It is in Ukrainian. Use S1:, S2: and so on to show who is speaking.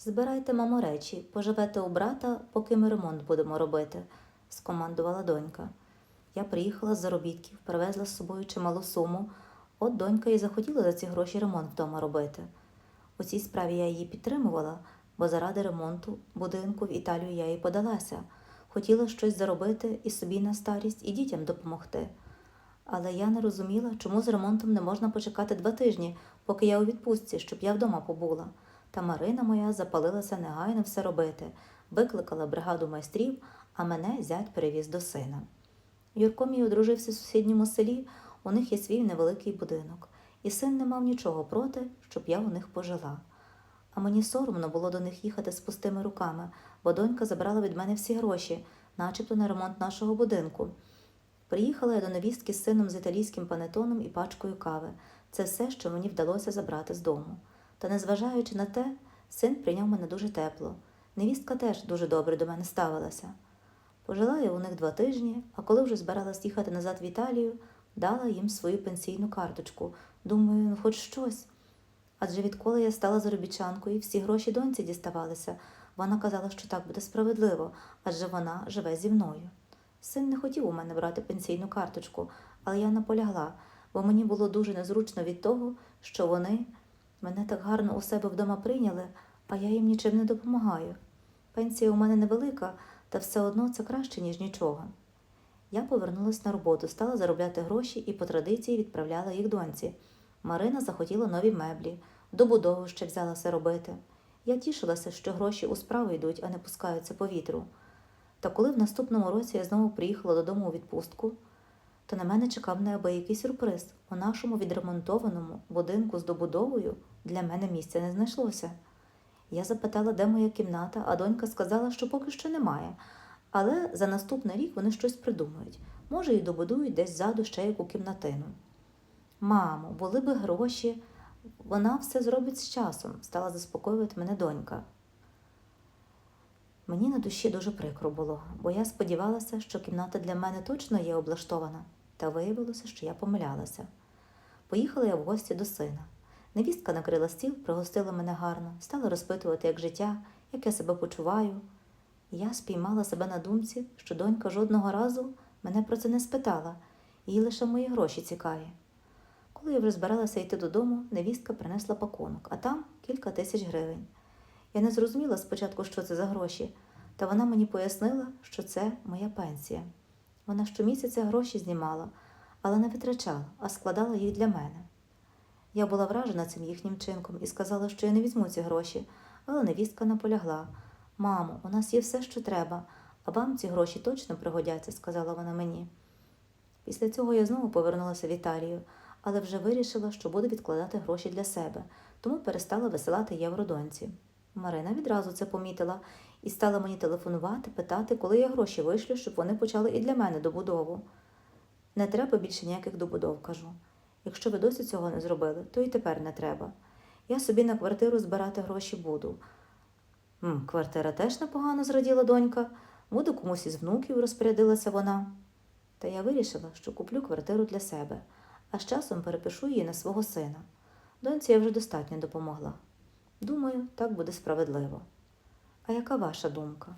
S1: Збирайте, мамо, речі, поживете у брата, поки ми ремонт будемо робити, скомандувала донька. Я приїхала з заробітків, привезла з собою чималу суму. От донька і захотіла за ці гроші ремонт вдома робити. У цій справі я її підтримувала, бо заради ремонту будинку в Італію я і подалася. Хотіла щось заробити і собі на старість, і дітям допомогти. Але я не розуміла, чому з ремонтом не можна почекати два тижні, поки я у відпустці, щоб я вдома побула. Та Марина моя запалилася негайно все робити, викликала бригаду майстрів, а мене зять перевіз до сина. Юрко мій одружився в сусідньому селі, у них є свій невеликий будинок, і син не мав нічого проти, щоб я у них пожила. А мені соромно було до них їхати з пустими руками, бо донька забрала від мене всі гроші, начебто на ремонт нашого будинку. Приїхала я до невістки з сином з італійським панетоном і пачкою кави. Це все, що мені вдалося забрати з дому. Та незважаючи на те, син прийняв мене дуже тепло. Невістка теж дуже добре до мене ставилася. Пожила я у них два тижні, а коли вже збиралась їхати назад в Італію, дала їм свою пенсійну карточку. Думаю, ну хоч щось. Адже відколи я стала заробітчанкою, всі гроші доньці діставалися. Вона казала, що так буде справедливо, адже вона живе зі мною. Син не хотів у мене брати пенсійну карточку, але я наполягла, бо мені було дуже незручно від того, що вони мене так гарно у себе вдома прийняли, а я їм нічим не допомагаю. Пенсія у мене невелика, та все одно це краще, ніж нічого. Я повернулася на роботу, стала заробляти гроші і по традиції відправляла їх доньці. Марина захотіла нові меблі, добудову ще взялася робити. Я тішилася, що гроші у справу йдуть, а не пускаються по вітру. Та коли в наступному році я знову приїхала додому у відпустку, то на мене чекав неабиякий сюрприз. У нашому відремонтованому будинку з добудовою для мене місця не знайшлося. Я запитала, де моя кімната, а донька сказала, що поки що немає. Але за наступний рік вони щось придумають. Може, і добудують десь ззаду ще яку кімнатину. Мамо, були би гроші, вона все зробить з часом, стала заспокоювати мене донька. Мені на душі дуже прикро було, бо я сподівалася, що кімната для мене точно є облаштована, та виявилося, що я помилялася. Поїхала я в гості до сина. Невістка накрила стіл, пригостила мене гарно, стала розпитувати, як життя, як я себе почуваю. Я спіймала себе на думці, що донька жодного разу мене про це не спитала, їй лише мої гроші цікаві. Коли я вже збиралася йти додому, невістка принесла пакунок, а там кілька тисяч гривень. Я не зрозуміла спочатку, що це за гроші, та вона мені пояснила, що це моя пенсія. Вона щомісяця гроші знімала, але не витрачала, а складала їх для мене. Я була вражена цим їхнім чинком і сказала, що я не візьму ці гроші, але невістка наполягла. Мамо, у нас є все, що треба, а вам ці гроші точно пригодяться, сказала вона мені. Після цього я знову повернулася в Італію, але вже вирішила, що буду відкладати гроші для себе, тому перестала висилати євро доньці. Марина відразу це помітила і стала мені телефонувати, питати, коли я гроші вишлю, щоб вони почали і для мене добудову. Не треба більше ніяких добудов, кажу. Якщо ви досі цього не зробили, то і тепер не треба. Я собі на квартиру збирати гроші буду. М, квартира теж непогано зраділа донька. Буду комусь із внуків, розпорядилася вона. Та я вирішила, що куплю квартиру для себе, а з часом перепишу її на свого сина. Доньці я вже достатньо допомогла. Думаю, так буде справедливо. А яка ваша думка?